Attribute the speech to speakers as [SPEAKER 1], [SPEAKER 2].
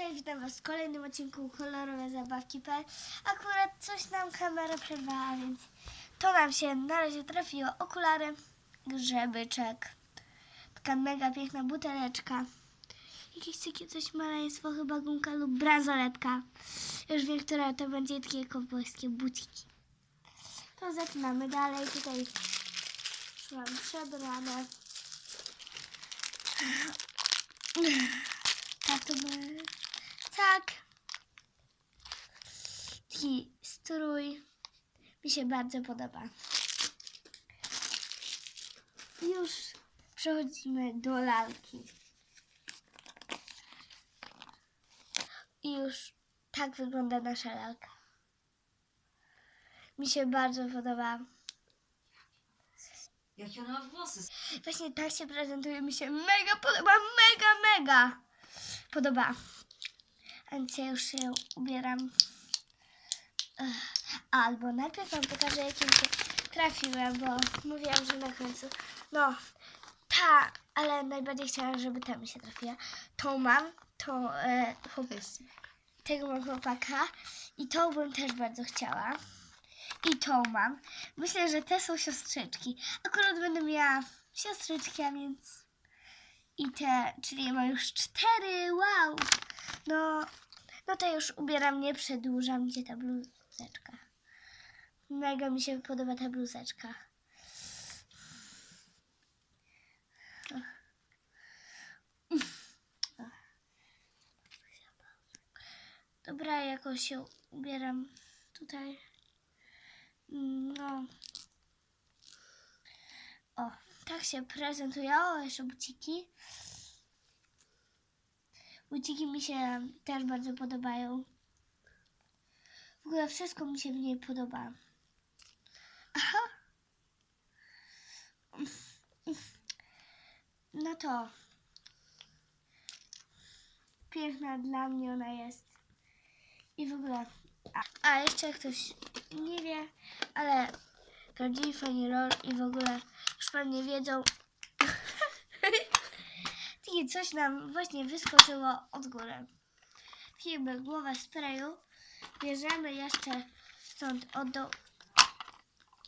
[SPEAKER 1] Cześć, witam Was w kolejnym odcinku Kolorowe Zabawki.pl Akurat coś nam kamera przerwała, więc to nam się na razie trafiło. Okulary, grzebyczek, taka mega piękna buteleczka. Jakieś takie coś maleństwo, chyba gumka lub bransoletka. Już wiem, która to będzie takie kowbojskie buciki. To zaczynamy dalej. Tutaj mam przebrane. Tak. Tak. Taki strój mi się bardzo podoba. Już przechodzimy do lalki. I już tak wygląda nasza lalka. Mi się bardzo podoba.
[SPEAKER 2] Jakie ona ma włosy?
[SPEAKER 1] Właśnie tak się prezentuje, mi się mega podoba, mega, mega podoba. Więc ja już się ubieram. Albo najpierw wam pokażę, jakie mi się trafiły, bo mówiłam, że na końcu. No, ta, ale najbardziej chciałam, żeby ta mi się trafiła. Tą mam, tą e, tego mam chłopaka i tą bym też bardzo chciała. I tą mam. Myślę, że te są siostrzyczki. Akurat będę miała siostrzyczki, a więc i te, czyli mam już cztery, wow! No, no to już ubieram, nie przedłużam, gdzie ta bluzeczka. Mega mi się podoba ta bluzeczka. Dobra, jakoś się ubieram tutaj. No. O, się prezentują. Jeszcze buciki. Buciki mi się też bardzo podobają. W ogóle wszystko mi się w niej podoba. Aha. No to. Piękna dla mnie ona jest. I w ogóle. A, a jeszcze ktoś nie wie, ale prawdziwi fani LOL i w ogóle już pewnie wiedzą. Takie coś nam właśnie wyskoczyło od góry. Jakby głowa sprayu. Bierzemy jeszcze stąd od do,